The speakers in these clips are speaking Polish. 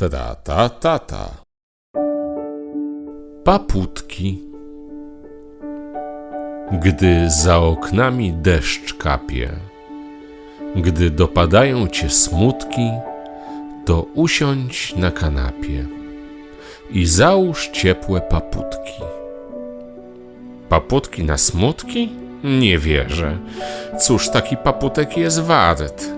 Tra ta ta ta. Paputki. Gdy za oknami deszcz kapie, gdy dopadają cię smutki, to usiądź na kanapie i załóż ciepłe paputki. Paputki na smutki? Nie wierzę. Cóż taki paputek jest wart?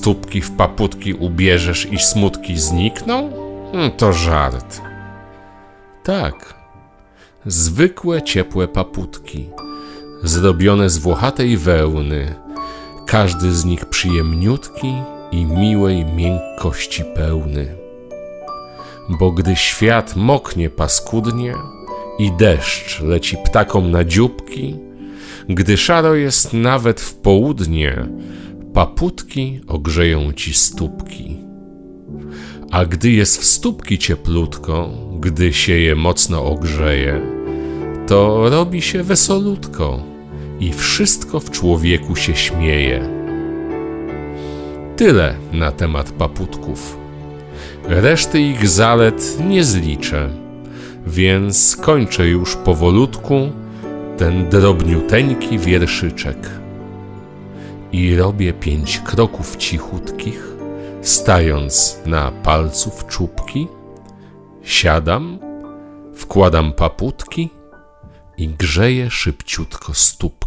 Stópki w paputki ubierzesz i smutki znikną? Mm, To żart. Tak. Zwykłe ciepłe paputki, zrobione z włochatej wełny, każdy z nich przyjemniutki i miłej miękkości pełny. Bo gdy świat moknie paskudnie i deszcz leci ptakom na dzióbki, gdy szaro jest nawet w południe, paputki ogrzeją ci stópki. A gdy jest w stópki cieplutko, gdy się je mocno ogrzeje, to robi się wesolutko i wszystko w człowieku się śmieje. Tyle na temat paputków. Reszty ich zalet nie zliczę, więc kończę już powolutku ten drobniuteńki wierszyczek. I robię pięć kroków cichutkich, stając na palców czubki, siadam, wkładam paputki i grzeję szybciutko stópki.